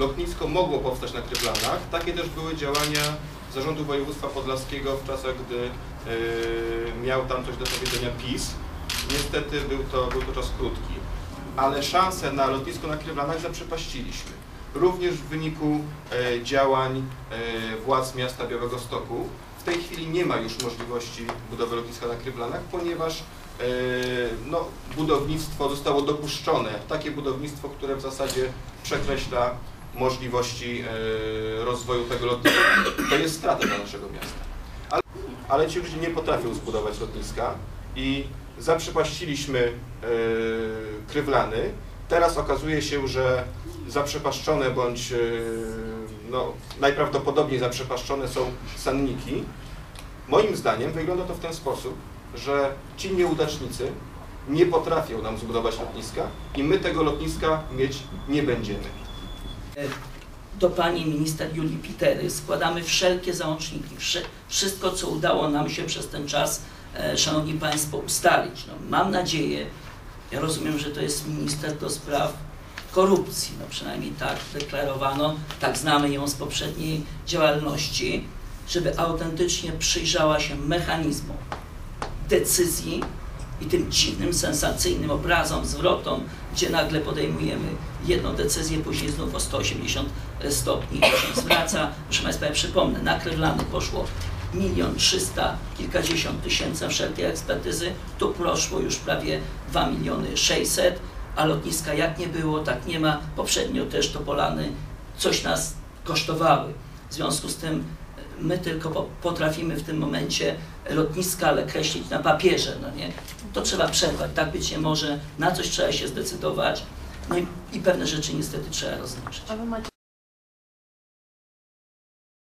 lotnisko mogło powstać na Krywlanach. Takie też były działania Zarządu Województwa Podlaskiego w czasach, gdy yy, miał tam coś do powiedzenia PiS. Niestety był to, był to czas krótki, ale szanse na lotnisko na Krywlanach zaprzepaściliśmy. Również w wyniku e, działań e, władz miasta Białego Stoku. W tej chwili nie ma już możliwości budowy lotniska na Krywlanach, ponieważ e, no, budownictwo zostało dopuszczone, takie budownictwo, które w zasadzie przekreśla możliwości e, rozwoju tego lotniska. To jest strata dla naszego miasta. Ale, ale ci ludzie nie potrafią zbudować lotniska i zaprzepaściliśmy e, Krywlany. Teraz okazuje się, że zaprzepaszczone bądź e, no, najprawdopodobniej zaprzepaszczone są sanniki. Moim zdaniem wygląda to w ten sposób, że ci nieudacznicy nie potrafią nam zbudować lotniska i my tego lotniska mieć nie będziemy. Do pani minister Julii Pitery składamy wszelkie załączniki, wszy- wszystko co udało nam się przez ten czas, e, szanowni państwo, ustalić. No, mam nadzieję, ja rozumiem, że to jest minister do spraw korupcji, no przynajmniej tak deklarowano, tak znamy ją z poprzedniej działalności, żeby autentycznie przyjrzała się mechanizmom decyzji i tym dziwnym, sensacyjnym obrazom, zwrotom, gdzie nagle podejmujemy jedną decyzję, później znów o 180 stopni się zwraca. Proszę Państwa, ja przypomnę, na Krywlany poszło milion trzysta kilkadziesiąt tysięcy na wszelkie ekspertyzy, tu poszło już prawie 2 miliony 600, a lotniska jak nie było, tak nie ma. Poprzednio też to Polany coś nas kosztowały. W związku z tym my tylko po- potrafimy w tym momencie lotniska, ale kreślić na papierze, no nie? To trzeba przerwać, tak być nie może, na coś trzeba się zdecydować, no i, i pewne rzeczy niestety trzeba rozliczyć. A wy macie